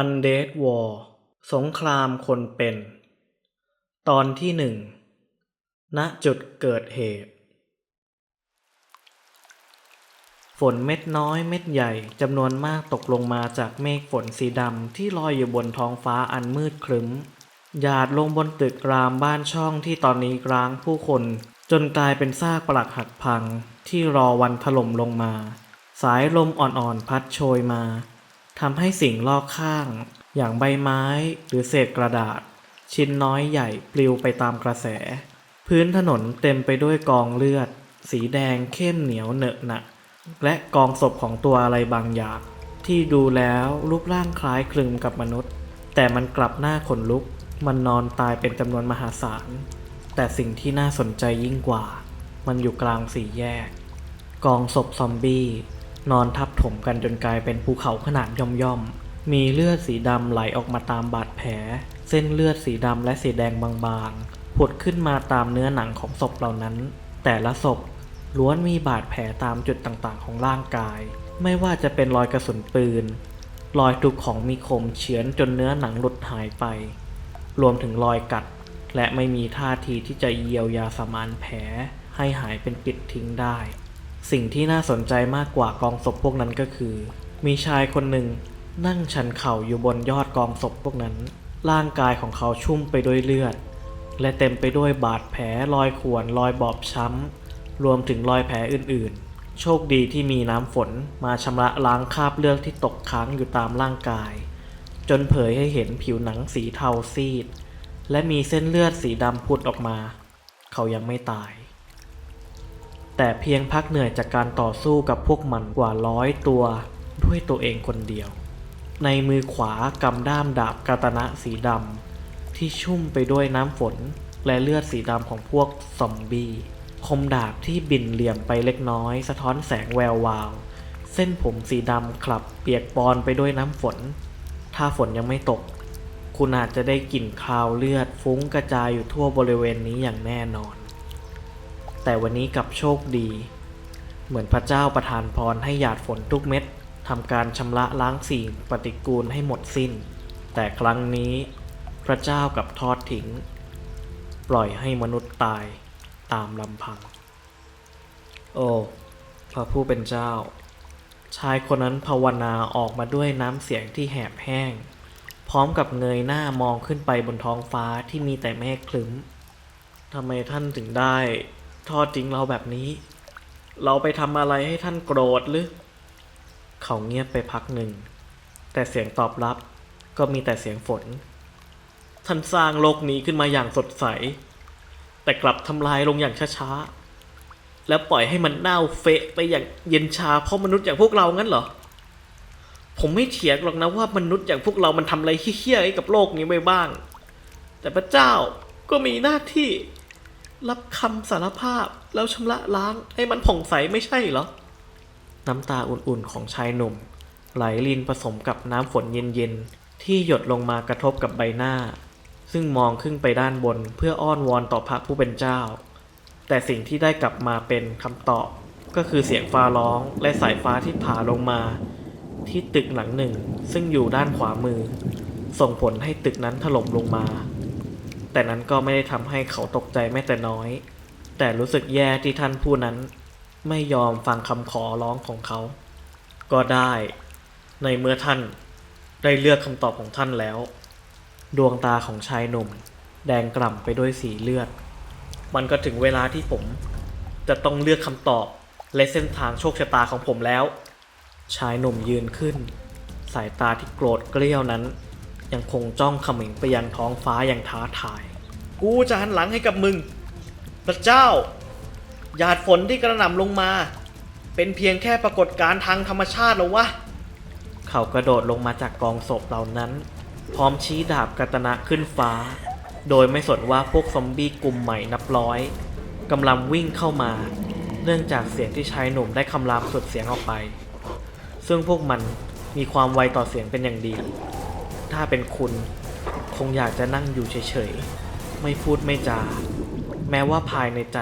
Undead War สงครามคนเป็น ตอนที่หนึ่ง ณ จุดเกิดเหตุ ฝนเม็ดน้อยเม็ดใหญ่จำนวนมากตกลงมาจากเมฆฝนสีดำที่ลอยอยู่บนท้องฟ้าอันมืดครึ้ม หยาดลงบนตึกรามบ้านช่องที่ตอนนี้ร้างผู้คน จนกลายเป็นซากปรักหักพังที่รอวันถล่มลงมา สายลมอ่อนๆพัดโชยมา ทำให้สิ่งรอบข้าง อย่างใบไม้หรือเศษกระดาษ ชิ้นน้อยใหญ่ปลิวไปตามกระแส พื้นถนนเต็มไปด้วยกองเลือด สีแดงเข้มเหนียวเหนอะหนะและกองศพของตัวอะไรบางอย่าง ที่ดูแล้วรูปร่างคล้ายคลึงกับมนุษย์ แต่มันกลับหน้าขนลุก มันนอนตายเป็นจำนวนมหาศาล แต่สิ่งที่น่าสนใจยิ่งกว่า มันอยู่กลางสี่แยก กองศพซอมบี้ นอนทับถมกันจนกลายเป็นภูเขาขนาดย่อมๆ มีเลือดสีดำไหลออกมาตามบาดแผล เส้นเลือดสีดำและสีแดงบางๆ ผุดขึ้นมาตามเนื้อหนังของศพเหล่านั้น แต่ละศพล้วนมีบาดแผลตามจุดต่างๆ ของร่างกาย ไม่ว่าจะเป็นรอยกระสุนปืน รอยถูกของมีคมเฉือนจนเนื้อหนังหลุดหายไป รวมถึงรอยกัด และไม่มีท่าทีที่จะเยียวยาสมานแผลให้หายเป็นปิดทิ้งได้ สิ่งที่น่าสนใจมากกว่ากองศพพวกนั้นก็คือ มีชายคนหนึ่งนั่งชันเข่าอยู่บนยอดกองศพพวกนั้น ร่างกายของเขาชุ่มไปด้วยเลือด และเต็มไปด้วยบาดแผลรอยข่วนรอยบอบช้ำ รวมถึงรอยแผลอื่นๆ โชคดีที่มีน้ำฝนมาชำระล้างคราบเลือดที่ตกค้างอยู่ตามร่างกาย จนเผยให้เห็นผิวหนังสีเทาซีด และมีเส้นเลือดสีดำพุดออกมา เขายังไม่ตาย แต่เพียงพักเหนื่อยจากการต่อสู้กับพวกมันกว่าร้อยตัวด้วยตัวเองคนเดียว ในมือขวากำด้ามดาบกาตนะสีดำที่ชุ่มไปด้วยน้ำฝนและเลือดสีดำของพวกซอมบี้คมดาบที่บินเหลี่ยมไปเล็กน้อย สะท้อนแสงแวววาว เส้นผมสีดำคลับเปียกปอนไปด้วยน้ำฝน ถ้าฝนยังไม่ตก คุณอาจจะได้กลิ่นคาวเลือดฟุ้งกระจายอยู่ทั่วบริเวณนี้อย่างแน่นอน แต่วันนี้กลับโชคดี เหมือนพระเจ้าประทานพรให้หยาดฝนทุกเม็ดทำการชำระล้างสิ่งปฏิกูลให้หมดสิ้น แต่ครั้งนี้พระเจ้ากับทอดทิ้ง ปล่อยให้มนุษย์ตายตามลำพัง โอ้พระผู้เป็นเจ้า ชายคนนั้นภาวนาออกมาด้วยน้ำเสียงที่แหบแห้ง พร้อมกับเงยหน้ามองขึ้นไปบนท้องฟ้าที่มีแต่เมฆคลึ้มทำไมท่านถึงได้ ทอดทิ้งเราแบบนี้ เราไปทำอะไรให้ท่านโกรธหรือ เขาเงียบไปพักหนึ่ง แต่เสียงตอบรับก็มีแต่เสียงฝน ท่านสร้างโลกนี้ขึ้นมาอย่างสดใส แต่กลับทำลายลงอย่างช้าๆ แล้วปล่อยให้มันเน่าเฟะไปอย่างเย็นชาเพราะมนุษย์อย่างพวกเรางั้นเหรอ ผมไม่เถียงหรอกนะว่ามนุษย์อย่างพวกเรามันทำอะไรเฮี้ยๆกับโลกนี้ไปบ้าง แต่พระเจ้าก็มีหน้าที่ รับคำสารภาพแล้วชำระล้างให้มันผ่องใสไม่ใช่เหรอ น้ำตาอุ่นๆของชายหนุ่ม ไหลลินผสมกับน้ำฝนเย็นๆ ที่หยดลงมากระทบกับใบหน้า ซึ่งมองขึ้นไปด้านบนเพื่ออ้อนวอนต่อพระผู้เป็นเจ้า แต่สิ่งที่ได้กลับมาเป็นคำตอบก็คือเสียงฟ้าร้องและสายฟ้าที่ผ่าลงมา ที่ตึกหลังหนึ่งซึ่งอยู่ด้านขวามือ ส่งผลให้ตึกนั้นถล่มลงมา แต่นั้นก็ไม่ได้ทำให้เขาตกใจแม้แต่น้อย แต่รู้สึกแย่ที่ท่านผู้นั้น ไม่ยอมฟังคำขอร้องของเขา ก็ได้ ในเมื่อท่านได้เลือกคำตอบของท่านแล้ว ดวงตาของชายหนุ่ม แดงกล่ำไปด้วยสีเลือด มันก็ถึงเวลาที่ผม จะต้องเลือกคำตอบและเส้นทางโชคชะตาของผมแล้ว ชายหนุ่มยืนขึ้น สายตาที่โกรธเกลี้ยวนั้น ยังคงจ้องเขม็งไปยังท้องฟ้าอย่างท้าทาย กูจะหันหลังให้กับมึง พระเจ้า หยาดฝนที่กระหน่ำลงมา เป็นเพียงแค่ปรากฏการณ์ทางธรรมชาติหรอวะ เขากระโดดลงมาจากกองศพเหล่านั้น พร้อมชี้ดาบกัตนะขึ้นฟ้า โดยไม่สนว่าพวกซอมบี้กลุ่มใหม่นับร้อยกำลังวิ่งเข้ามา เนื่องจากเสียงที่ชายหนุ่มได้คำรามสุดเสียงออกไป ซึ่งพวกมันมีความไวต่อเสียงเป็นอย่างดี ถ้าเป็นคุณ คงอยากจะนั่งอยู่เฉยๆ ไม่พูดไม่จา แม้ว่าภายในใจ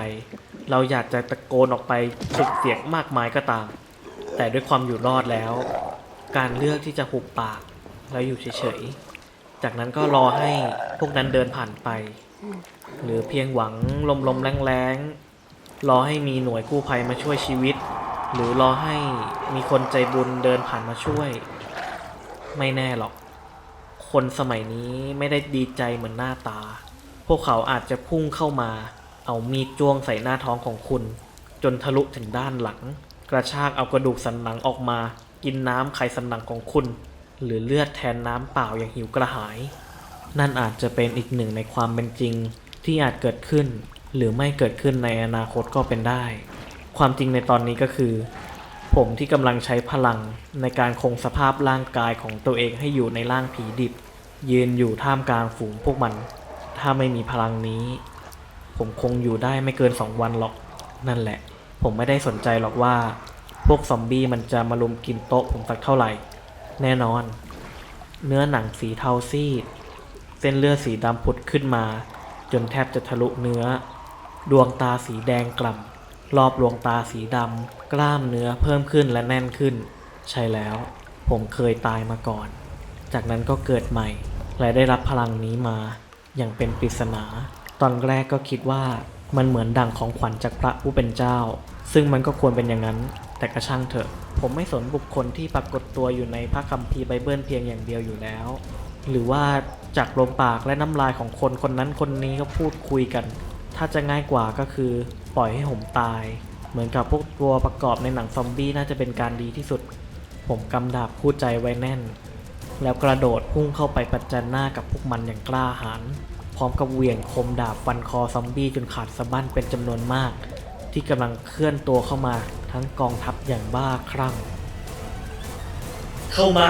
เราอยากจะตะโกนออกไปสุดเสียงมากมายก็ตาม แต่ด้วยความอยู่รอดแล้ว การเลือกที่จะหุบปากแล้วอยู่เฉยๆ จากนั้นก็รอให้พวกนั้นเดินผ่านไป หรือเพียงหวังลมๆแรงๆ รอให้มีหน่วยกู้ภัยมาช่วยชีวิต หรือรอให้มีคนใจบุญเดินผ่านมาช่วย ไม่แน่หรอก คนสมัยนี้ไม่ได้ดีใจเหมือนหน้าตา พวกเขาอาจจะพุ่งเข้ามา เอามีดจ้วงใส่หน้าท้องของคุณ จนทะลุถึงด้านหลัง กระชากเอากระดูกสันหลังออกมา กินน้ำไขสันหลังของคุณ หรือเลือดแทนน้ำเปล่าอย่างหิวกระหาย นั่นอาจจะเป็นอีกหนึ่งในความเป็นจริงที่อาจเกิดขึ้น หรือไม่เกิดขึ้นในอนาคตก็เป็นได้ ความจริงในตอนนี้ก็คือ ผมที่กำลังใช้พลังในการคงสภาพร่างกายของตัวเองให้อยู่ในร่างผีดิบ ยืนอยู่ท่ามกลางฝูงพวกมัน ถ้าไม่มีพลังนี้ ผมคงอยู่ได้ไม่เกินสองวันหรอก นั่นแหละ ผมไม่ได้สนใจหรอกว่า พวกซอมบี้มันจะมาลุมกินโต๊ะผมสักเท่าไหร่ แน่นอน เนื้อหนังสีเทาซีด เส้นเลือดสีดำผุดขึ้นมา จนแทบจะทะลุเนื้อ ดวงตาสีแดงกล่ำ รอบดวงตาสีดำกล้ามเนื้อเพิ่มขึ้นและแน่นขึ้น ใช่แล้ว ผมเคยตายมาก่อน จากนั้นก็เกิดใหม่ และได้รับพลังนี้มา อย่างเป็นปริศนา ตอนแรกก็คิดว่ามันเหมือนดังของขวัญจากพระผู้เป็นเจ้า ซึ่งมันก็ควรเป็นอย่างนั้น แต่กระช่างเถอะ ผมไม่สนบุคคลที่ปรากฏตัวอยู่ในพระคัมภีร์ไบเบิลเพียงอย่างเดียวอยู่แล้ว หรือว่าจากลมปากและน้ำลายของคนคนนั้นคนนี้ก็พูดคุยกัน ถ้าจะง่ายกว่าก็คือปล่อยให้ผมตาย เหมือนกับพวกตัวประกอบในหนังซอมบี้น่าจะเป็นการดีที่สุด ผมกำดาบคู่ใจไว้แน่น แล้วกระโดดพุ่งเข้าไปประจันหน้ากับพวกมันอย่างกล้าหาญพร้อมกับเหวี่ยงคมดาบฟันคอซอมบี้จนขาดสะบั้นเป็นจำนวนมาก ที่กำลังเคลื่อนตัวเข้ามาทั้งกองทัพอย่างบ้าคลั่ง เข้ามา